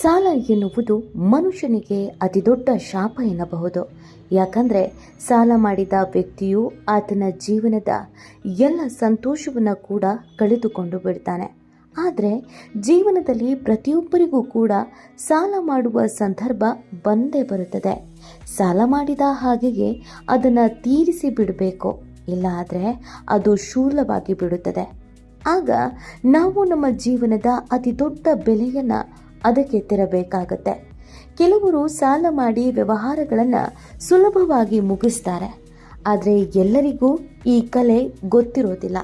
ಸಾಲ ಎನ್ನುವುದು ಮನುಷ್ಯನಿಗೆ ಅತಿದೊಡ್ಡ ಶಾಪ ಎನ್ನಬಹುದು. ಯಾಕಂದರೆ ಸಾಲ ಮಾಡಿದ ವ್ಯಕ್ತಿಯು ಆತನ ಜೀವನದ ಎಲ್ಲ ಸಂತೋಷವನ್ನು ಕೂಡ ಕಳೆದುಕೊಂಡು ಬಿಡ್ತಾನೆ. ಆದರೆ ಜೀವನದಲ್ಲಿ ಪ್ರತಿಯೊಬ್ಬರಿಗೂ ಕೂಡ ಸಾಲ ಮಾಡುವ ಸಂದರ್ಭ ಬಂದೇ ಬರುತ್ತದೆ. ಸಾಲ ಮಾಡಿದ ಹಾಗೆಯೇ ಅದನ್ನು ತೀರಿಸಿ ಬಿಡಬೇಕು. ಇಲ್ಲ ಆದರೆ ಅದು ಶೂಲವಾಗಿ ಬಿಡುತ್ತದೆ. ಆಗ ನಾವು ನಮ್ಮ ಜೀವನದ ಅತಿ ದೊಡ್ಡ ಬೆಲೆಯನ್ನು ಅದಕ್ಕೆ ತೆರಬೇಕಾಗತ್ತೆ. ಕೆಲವರು ಸಾಲ ಮಾಡಿ ವ್ಯವಹಾರಗಳನ್ನು ಸುಲಭವಾಗಿ ಮುಗಿಸ್ತಾರೆ. ಆದರೆ ಎಲ್ಲರಿಗೂ ಈ ಕಲೆ ಗೊತ್ತಿರೋದಿಲ್ಲ.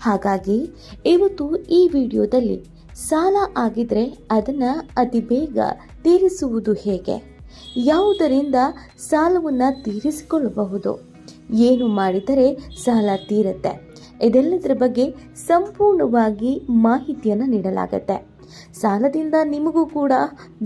ಹಾಗಾಗಿ ಇವತ್ತು ಈ ವಿಡಿಯೋದಲ್ಲಿ ಸಾಲ ಆಗಿದ್ರೆ ಅದನ್ನು ಅತಿ ಬೇಗ ತೀರಿಸುವುದು ಹೇಗೆ? ಯಾವುದರಿಂದ ಸಾಲವನ್ನು ತೀರಿಸಿಕೊಳ್ಳಬಹುದು? ಏನು ಮಾಡಿದರೆ ಸಾಲ ತೀರುತ್ತೆ? ಇದೆಲ್ಲದರ ಬಗ್ಗೆ ಸಂಪೂರ್ಣವಾಗಿ ಮಾಹಿತಿಯನ್ನು ನೀಡಲಾಗುತ್ತೆ. ಸಾಲದಿಂದ ನಿಮಗೂ ಕೂಡ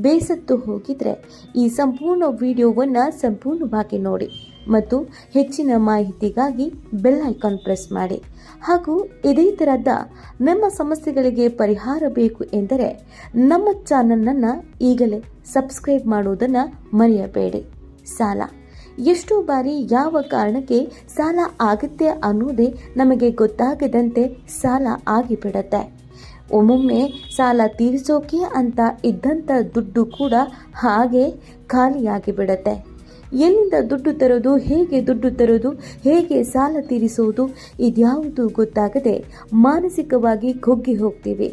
ಬೇಸತ್ತು ಹೋಗಿದ್ರೆ ಈ ಸಂಪೂರ್ಣ ವಿಡಿಯೋವನ್ನು ಸಂಪೂರ್ಣವಾಗಿ ನೋಡಿ ಮತ್ತು ಹೆಚ್ಚಿನ ಮಾಹಿತಿಗಾಗಿ ಬೆಲ್ ಐಕಾನ್ ಪ್ರೆಸ್ ಮಾಡಿ. ಹಾಗೂ ಇದೇ ಥರದ ನಮ್ಮ ಸಮಸ್ಯೆಗಳಿಗೆ ಪರಿಹಾರ ಬೇಕು ಎಂದರೆ ನಮ್ಮ ಚಾನಲನ್ನು ಈಗಲೇ ಸಬ್ಸ್ಕ್ರೈಬ್ ಮಾಡುವುದನ್ನು ಮರೆಯಬೇಡಿ. ಸಾಲ. ಎಷ್ಟೋ ಬಾರಿ ಯಾವ ಕಾರಣಕ್ಕೆ ಸಾಲ ಆಗುತ್ತೆ ಅನ್ನೋದೇ ನಮಗೆ ಗೊತ್ತಾಗದಂತೆ ಸಾಲ ಆಗಿಬಿಡತ್ತೆ. ಒಮ್ಮೊಮ್ಮೆ ಸಾಲ ತೀರಿಸೋಕೆ ಅಂತ ಇದ್ದಂಥ ದುಡ್ಡು ಕೂಡ ಹಾಗೆ ಖಾಲಿಯಾಗಿ ಬಿಡತ್ತೆ ಎಲ್ಲಿಂದ ದುಡ್ಡು ತರೋದು, ಹೇಗೆ ದುಡ್ಡು ತರೋದು, ಹೇಗೆ ಸಾಲ ತೀರಿಸೋದು ಇದ್ಯಾವುದು ಗೊತ್ತಾಗದೆ ಮಾನಸಿಕವಾಗಿ ಕುಗ್ಗಿ ಹೋಗ್ತೀವಿ.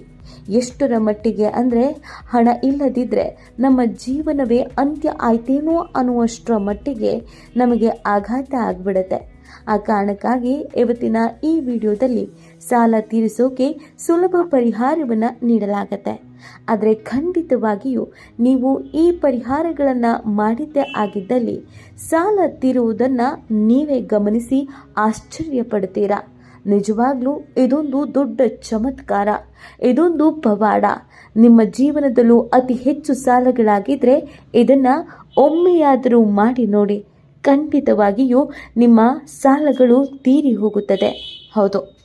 ಎಷ್ಟರ ಮಟ್ಟಿಗೆ ಅಂದರೆ ಹಣ ಇಲ್ಲದಿದ್ದರೆ ನಮ್ಮ ಜೀವನವೇ ಅಂತ್ಯ ಆಯ್ತೇನೋ ಅನ್ನುವಷ್ಟರ ಮಟ್ಟಿಗೆ ನಮಗೆ ಆಘಾತ ಆಗಿಬಿಡುತ್ತೆ. ಆ ಕಾರಣಕ್ಕಾಗಿ ಇವತ್ತಿನ ಈ ವಿಡಿಯೋದಲ್ಲಿ ಸಾಲ ತೀರಿಸೋಕೆ ಸುಲಭ ಪರಿಹಾರವನ್ನು ನೀಡಲಾಗತ್ತೆ. ಆದರೆ ಖಂಡಿತವಾಗಿಯೂ ನೀವು ಈ ಪರಿಹಾರಗಳನ್ನು ಮಾಡಿದ್ದೇ ಆಗಿದ್ದಲ್ಲಿ ಸಾಲ ತೀರುವುದನ್ನು ನೀವೇ ಗಮನಿಸಿ ಆಶ್ಚರ್ಯ ಪಡ್ತೀರಾ ನಿಜವಾಗ್ಲೂ ಇದೊಂದು ದೊಡ್ಡ ಚಮತ್ಕಾರ, ಇದೊಂದು ಪವಾಡ. ನಿಮ್ಮ ಜೀವನದಲ್ಲೂ ಅತಿ ಹೆಚ್ಚು ಸಾಲಗಳಾಗಿದ್ದರೆ ಇದನ್ನು ಒಮ್ಮೆಯಾದರೂ ಮಾಡಿ ನೋಡಿ. ಖಂಡಿತವಾಗಿಯೂ ನಿಮ್ಮ ಸಾಲಗಳು ತೀರಿ ಹೋಗುತ್ತದೆ. ಹೌದು.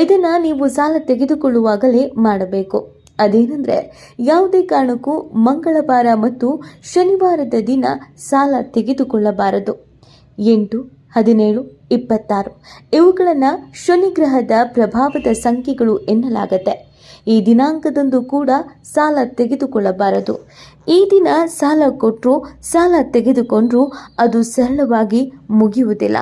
ಇದನ್ನು ನೀವು ಸಾಲ ತೆಗೆದುಕೊಳ್ಳುವಾಗಲೇ ಮಾಡಬೇಕು. ಅದೇನೆಂದರೆ, ಯಾವುದೇ ಕಾರಣಕ್ಕೂ ಮಂಗಳವಾರ ಮತ್ತು ಶನಿವಾರದ ದಿನ ಸಾಲ ತೆಗೆದುಕೊಳ್ಳಬಾರದು. ಎಂಟು, ಹದಿನೇಳು ಇಪ್ಪತ್ತಾರು. ಇವುಗಳನ್ನು ಶನಿಗ್ರಹದ ಪ್ರಭಾವದ ಸಂಖ್ಯೆಗಳು ಎನ್ನಲಾಗತ್ತೆ. ಈ ದಿನಾಂಕದಂದು ಕೂಡ ಸಾಲ ತೆಗೆದುಕೊಳ್ಳಬಾರದು. ಈ ದಿನ ಸಾಲ ಕೊಟ್ಟರು ಸಾಲ ತೆಗೆದುಕೊಂಡ್ರೂ ಅದು ಸರಳವಾಗಿ ಮುಗಿಯುವುದಿಲ್ಲ.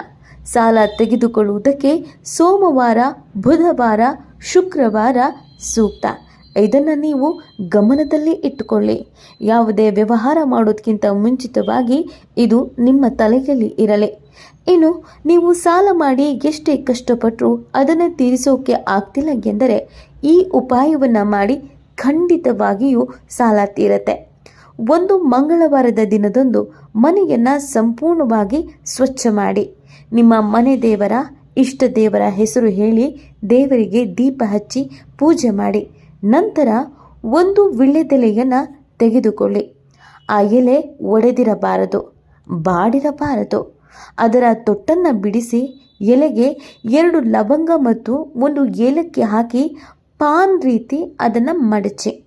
ಸಾಲ ತೆಗೆದುಕೊಳ್ಳುವುದಕ್ಕೆ ಸೋಮವಾರ, ಬುಧವಾರ, ಶುಕ್ರವಾರ ಸೂಕ್ತ. ಇದನ್ನು ನೀವು ಗಮನದಲ್ಲಿ ಇಟ್ಟುಕೊಳ್ಳಿ. ಯಾವುದೇ ವ್ಯವಹಾರ ಮಾಡೋದಕ್ಕಿಂತ ಮುಂಚಿತವಾಗಿ ಇದು ನಿಮ್ಮ ತಲೆಯಲ್ಲಿ ಇರಲಿ. ಇನ್ನು, ನೀವು ಸಾಲ ಮಾಡಿ ಎಷ್ಟೇ ಕಷ್ಟಪಟ್ಟರೂ ಅದನ್ನು ತೀರಿಸೋಕೆ ಆಗ್ತಿಲ್ಲ ಎಂದರೆ ಈ ಉಪಾಯವನ್ನು ಮಾಡಿ ಖಂಡಿತವಾಗಿಯೂ ಸಾಲ ತೀರತ್ತೆ. ಒಂದು ಮಂಗಳವಾರದ ದಿನದಂದು ಮನೆಯನ್ನು ಸಂಪೂರ್ಣವಾಗಿ ಸ್ವಚ್ಛ ಮಾಡಿ. ನಿಮ್ಮ ಮನೆ ದೇವರ, ಇಷ್ಟ ದೇವರ ಹೆಸರು ಹೇಳಿ ದೇವರಿಗೆ ದೀಪ ಹಚ್ಚಿ ಪೂಜೆ ಮಾಡಿ. ನಂತರ ಒಂದು ವಿಳ್ಳೆದೆಲೆಯನ್ನು ತೆಗೆದುಕೊಳ್ಳಿ. ಆ ಎಲೆ ಒಡೆದಿರಬಾರದು, ಬಾಡಿರಬಾರದು. ಅದರ ತೊಟ್ಟನ್ನು ಬಿಡಿಸಿ ಎಲೆಗೆ ಎರಡು ಲವಂಗ ಮತ್ತು ಒಂದು ಏಲಕ್ಕಿ ಹಾಕಿ ಪಾನ್ ರೀತಿ ಅದನ್ನು ಮಡಚಿ.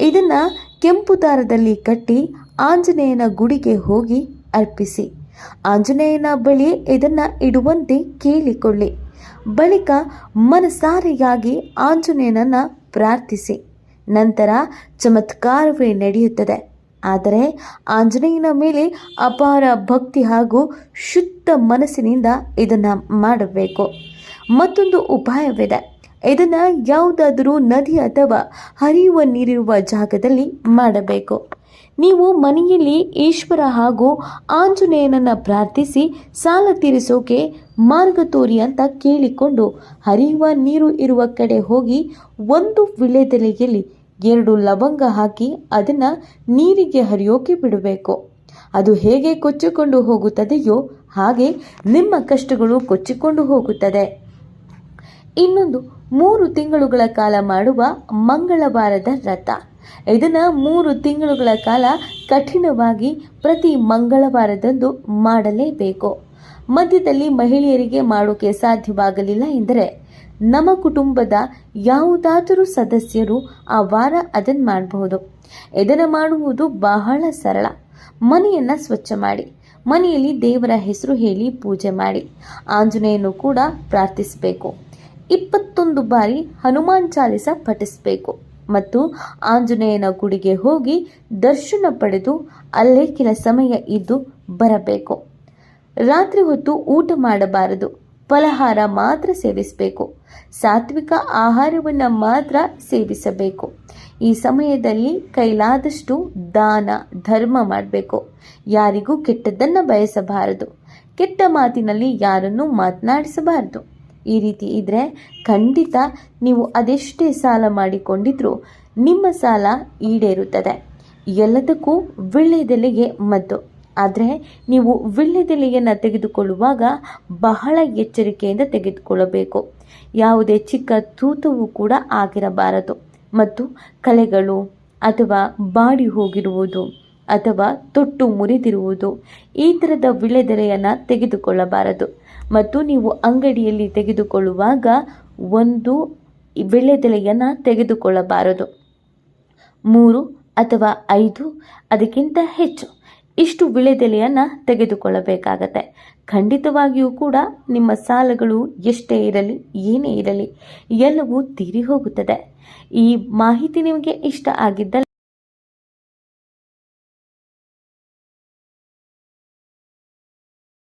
ಇದನ್ನು ಕೆಂಪು ದಾರದಲ್ಲಿ ಕಟ್ಟಿ ಆಂಜನೇಯನ ಗುಡಿಗೆ ಹೋಗಿ ಅರ್ಪಿಸಿ. ಆಂಜನೇಯನ ಬಳಿ ಇದನ್ನು ಇಡುವಂತೆ ಕೇಳಿಕೊಳ್ಳಿ. ಬಳಿಕ ಮನಸಾರಿಯಾಗಿ ಆಂಜನೇಯನನ್ನು ಪ್ರಾರ್ಥಿಸಿ. ನಂತರ ಚಮತ್ಕಾರವೇ ನಡೆಯುತ್ತದೆ. ಆದರೆ ಆಂಜನೇಯನ ಮೇಲೆ ಅಪಾರ ಭಕ್ತಿ ಹಾಗೂ ಶುದ್ಧ ಮನಸ್ಸಿನಿಂದ ಇದನ್ನು ಮಾಡಬೇಕು. ಮತ್ತೊಂದು ಉಪಾಯವಿದೆ. ಇದನ್ನು ಯಾವುದಾದರೂ ನದಿ ಅಥವಾ ಹರಿಯುವ ನೀರಿರುವ ಜಾಗದಲ್ಲಿ ಮಾಡಬೇಕು. ನೀವು ಮನೆಯಲ್ಲಿ ಈಶ್ವರ ಹಾಗೂ ಆಂಜನೇಯನನ್ನು ಪ್ರಾರ್ಥಿಸಿ ಸಾಲ ತೀರಿಸೋಕೆ ಮಾರ್ಗ ತೋರಿ ಅಂತ ಕೇಳಿಕೊಂಡು ಹರಿಯುವ ನೀರು ಇರುವ ಕಡೆ ಹೋಗಿ ಒಂದು ವಿಳೆದೆಲೆಯಲ್ಲಿ ಎರಡು ಲವಂಗ ಹಾಕಿ ಅದನ್ನು ನೀರಿಗೆ ಹರಿಯೋಕೆ ಬಿಡಬೇಕು. ಅದು ಹೇಗೆ ಕೊಚ್ಚಿಕೊಂಡು ಹೋಗುತ್ತದೆಯೋ ಹಾಗೆ ನಿಮ್ಮ ಕಷ್ಟಗಳು ಕೊಚ್ಚಿಕೊಂಡು ಹೋಗುತ್ತದೆ. ಇನ್ನೊಂದು, ಮೂರು ತಿಂಗಳುಗಳ ಕಾಲ ಮಾಡುವ ಮಂಗಳವಾರದ ವ್ರತ. ಇದನ್ನು ಮೂರು ತಿಂಗಳುಗಳ ಕಾಲ ಕಠಿಣವಾಗಿ ಪ್ರತಿ ಮಂಗಳವಾರದಂದು ಮಾಡಲೇಬೇಕು. ಮಧ್ಯದಲ್ಲಿ ಮಹಿಳೆಯರಿಗೆ ಮಾಡೋಕೆ ಸಾಧ್ಯವಾಗಲಿಲ್ಲ ಎಂದರೆ ನಮ್ಮ ಕುಟುಂಬದ ಯಾವುದಾದರೂ ಸದಸ್ಯರು ಆ ವಾರ ಅದನ್ನು ಮಾಡಬಹುದು. ಇದನ್ನು ಮಾಡುವುದು ಬಹಳ ಸರಳ. ಮನೆಯನ್ನು ಸ್ವಚ್ಛ ಮಾಡಿ, ಮನೆಯಲ್ಲಿ ದೇವರ ಹೆಸರು ಹೇಳಿ ಪೂಜೆ ಮಾಡಿ, ಆಂಜನೇಯನು ಕೂಡ ಪ್ರಾರ್ಥಿಸಬೇಕು. ಇಪ್ಪತ್ತೊಂದು ಬಾರಿ ಹನುಮಾನ್ ಚಾಲಿಸ ಪಠಿಸಬೇಕು. ಮತ್ತು ಆಂಜನೇಯನ ಗುಡಿಗೆ ಹೋಗಿ ದರ್ಶನ ಪಡೆದು ಅಲ್ಲೇ ಕೆಲ ಸಮಯ ಇದ್ದು ಬರಬೇಕು. ರಾತ್ರಿ ಹೊತ್ತು ಊಟ ಮಾಡಬಾರದು, ಫಲಹಾರ ಮಾತ್ರ ಸೇವಿಸಬೇಕು, ಸಾತ್ವಿಕ ಆಹಾರವನ್ನು ಮಾತ್ರ ಸೇವಿಸಬೇಕು. ಈ ಸಮಯದಲ್ಲಿ ಕೈಲಾದಷ್ಟು ದಾನ, ಧರ್ಮ ಮಾಡಬೇಕು. ಯಾರಿಗೂ ಕೆಟ್ಟದ್ದನ್ನು ಬಯಸಬಾರದು, ಕೆಟ್ಟ ಮಾತಿನಲ್ಲಿ ಯಾರನ್ನೂ ಮಾತನಾಡಿಸಬಾರದು. ಈ ರೀತಿ ಇದ್ದರೆ ಖಂಡಿತ ನೀವು ಅದೆಷ್ಟೇ ಸಾಲ ಮಾಡಿಕೊಂಡಿದ್ರೂ ನಿಮ್ಮ ಸಾಲ ಈಡೇರುತ್ತದೆ. ಎಲ್ಲದಕ್ಕೂ ವಿಳ್ಳೆದೆಲೆಗೆ ಮದ್ದು. ಆದರೆ ನೀವು ವಿಳ್ಳೆದೆಲೆಯನ್ನು ತೆಗೆದುಕೊಳ್ಳುವಾಗ ಬಹಳ ಎಚ್ಚರಿಕೆಯಿಂದ ತೆಗೆದುಕೊಳ್ಳಬೇಕು. ಯಾವುದೇ ಚಿಕ್ಕ ತೂತವೂ ಕೂಡ ಆಗಿರಬಾರದು. ಮತ್ತು ಕಲೆಗಳು ಅಥವಾ ಬಾಡಿ ಹೋಗಿರುವುದು ಅಥವಾ ತೊಟ್ಟು ಮುರಿದಿರುವುದು. ಈ ಥರದ ವಿಳೆದೆಲೆಯನ್ನು ತೆಗೆದುಕೊಳ್ಳಬಾರದು. ಮತ್ತು ನೀವು ಅಂಗಡಿಯಲ್ಲಿ ತೆಗೆದುಕೊಳ್ಳುವಾಗ ಒಂದು ವಿಳೆದೆಲೆಯನ್ನು ತೆಗೆದುಕೊಳ್ಳಬಾರದು. ಮೂರು ಅಥವಾ ಐದು, ಅದಕ್ಕಿಂತ ಹೆಚ್ಚು. ಇಷ್ಟು ವಿಳೆದೆಲೆಯನ್ನು ತೆಗೆದುಕೊಳ್ಳಬೇಕಾಗತ್ತೆ. ಖಂಡಿತವಾಗಿಯೂ ಕೂಡ ನಿಮ್ಮ ಸಾಲಗಳು ಎಷ್ಟೇ ಇರಲಿ, ಏನೇ ಇರಲಿ, ಎಲ್ಲವೂ ತೀರಿ ಹೋಗುತ್ತದೆ ಈ ಮಾಹಿತಿ ನಿಮಗೆ ಇಷ್ಟ ಆಗಿದ್ದಲ್ಲಿ